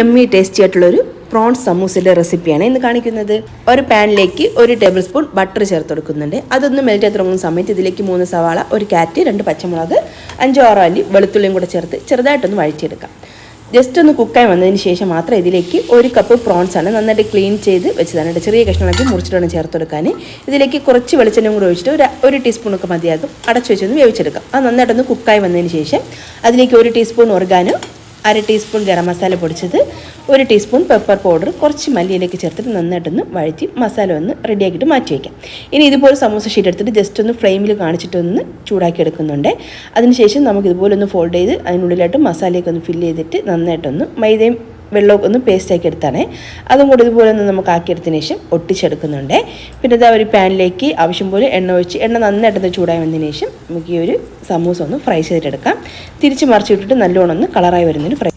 എമ്മി tasty ആയിട്ടുള്ള ഒരു prawns സമൂസയുടെ റെസിപ്പിയാണ് ഇന്ന് കാണിക്കുന്നത്. ഒരു പാനിലേക്ക് ഒരു ടേബിൾ സ്പൂൺ ബട്ടർ ചേർത്ത് കൊടുക്കുന്നുണ്ട്. അതൊന്ന് മെൽറ്റ് ചെയ്ത് തുടങ്ങുന്ന സമയത്ത് ഇതിലേക്ക് മൂന്ന് സവാള ഒരു കാറ്റ് രണ്ട് പച്ചമുളക് അഞ്ചോ ആറോ അല്ലി വെളുത്തുള്ളിയും കൂടെ ചേർത്ത് ചെറുതായിട്ടൊന്ന് വഴറ്റിയെടുക്കാം. ജസ്റ്റ് ഒന്ന് കുക്കായി വന്നതിന് ശേഷം മാത്രം ഇതിലേക്ക് ഒരു കപ്പ് പ്രോൺസ് ആണ് നന്നായിട്ട് ക്ലീൻ ചെയ്ത് വെച്ചതാണ് കേട്ടോ. ചെറിയ കഷ്ണങ്ങളാക്കി മുറിച്ചിട്ടാണ് ചേർത്ത് കൊടുക്കാൻ ഇതിലേക്ക് കുറച്ച് വെളിച്ചെണ്ണയും കൂടെ ഒഴിച്ചിട്ട് ഒരു ഒരു ടീസ്പൂണൊക്കെ മതിയാകും. അടച്ചു വെച്ചൊന്ന് വേവിച്ചെടുക്കാം. അത് നന്നായിട്ടൊന്ന് കുക്കായി വന്നതിന് ശേഷം അതിലേക്ക് ഒരു ടീസ്പൂൺ ഓർഗാനോ അര ടീസ്പൂൺ ഗരം മസാല പൊടിച്ചത് ഒരു ടീസ്പൂൺ പെപ്പർ പൗഡർ കുറച്ച് മല്ലിയിലേക്ക് ചേർത്തിട്ട് നന്നായിട്ടൊന്ന് വഴറ്റി മസാല ഒന്ന് റെഡിയാക്കിയിട്ട് മാറ്റി വയ്ക്കാം. ഇനി ഇതുപോലെ സമൂസ ഷീറ്റ് എടുത്തിട്ട് ജസ്റ്റ് ഒന്ന് ഫ്ലെയിമിൽ കാണിച്ചിട്ടൊന്ന് ചൂടാക്കി എടുക്കുന്നുണ്ട്. അതിനുശേഷം നമുക്ക് ഇതുപോലെ ഒന്ന് ഫോൾഡ് ചെയ്ത് അതിനുള്ളിലായിട്ട് മസാലയൊക്കെ ഒന്ന് ഫില്ല് ചെയ്തിട്ട് നന്നായിട്ടൊന്ന് മൈദയും വെള്ളമൊക്കെ ഒന്ന് പേസ്റ്റ് ആക്കി എടുത്താണേ. അതും കൂടി ഇതുപോലെ ഒന്ന് നമുക്ക് ആക്കിയെടുത്തതിന് ശേഷം ഒട്ടിച്ചെടുക്കുന്നുണ്ട്. പിന്നെ ഇതാ ഒരു പാനിലേക്ക് ആവശ്യം പോലെ എണ്ണ ഒഴിച്ച് എണ്ണ നന്നായിട്ടൊന്ന് ചൂടായി വന്നതിന് ശേഷം നമുക്ക് ഈ ഒരു സമൂസ ഒന്ന് ഫ്രൈ ചെയ്തിട്ടെടുക്കാം. തിരിച്ച് മറിച്ചിട്ടിട്ട് നല്ലോണം ഒന്ന് കളറായി വരുന്നതിന് ഫ്രൈ